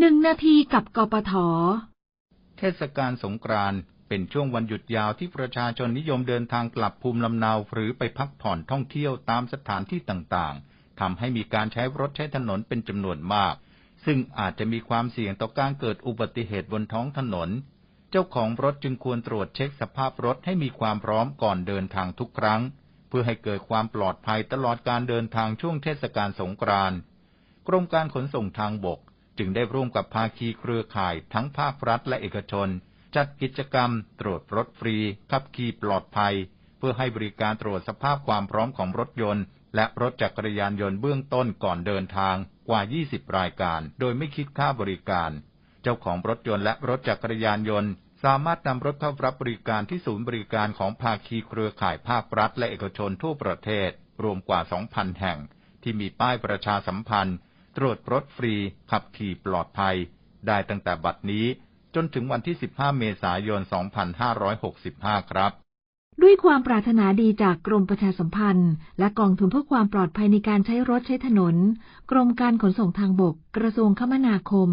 หนึ่งนาทีกับกปท เทศกาลสงกรานต์เป็นช่วงวันหยุดยาวที่ประชาชนนิยมเดินทางกลับภูมิลำเนาหรือไปพักผ่อนท่องเที่ยวตามสถานที่ต่างๆทำให้มีการใช้รถใช้ถนนเป็นจำนวนมาก ซึ่งอาจจะมีความเสี่ยงต่อการเกิดอุบัติเหตุบนท้องถนน เจ้าของรถจึงควรตรวจเช็คสภาพรถให้มีความพร้อมก่อนเดินทางทุกครั้ง เพื่อให้เกิดความปลอดภัยตลอดการเดินทางช่วงเทศกาลสงกรานต์กรมการขนส่งทางบก จึงได้ร่วมกับภาคีเครือข่ายทั้งภาครัฐและเอกชน จัดกิจกรรม ตรวจรถฟรี ขับขี่ปลอดภัย เพื่อให้บริการตรวจสภาพความพร้อมของรถยนต์ และรถจักรยานยนต์เบื้องต้นก่อนเดินทางกว่า 20 รายการ โดยไม่คิดค่าบริการ เจ้าของรถยนต์และรถจักรยานยนต์ สามารถนำรถเข้ารับบริการที่ศูนย์บริการของภาคีเครือข่ายภาครัฐและเอกชนทั่วประเทศ รวมกว่า 2,000 แห่ง ที่มีป้ายประชาสัมพันธ์ ตรวจรถฟรี ขับขี่ปลอดภัย ได้ตั้งแต่บัดนี้จนถึงวันที่ 15 เมษายน 2565 ครับ ด้วยความปรารถนาดีจากกรมประชาสัมพันธ์ และกองทุนเพื่อความปลอดภัยในการใช้รถใช้ถนน กรมการขนส่งทางบก กระทรวงคมนาคม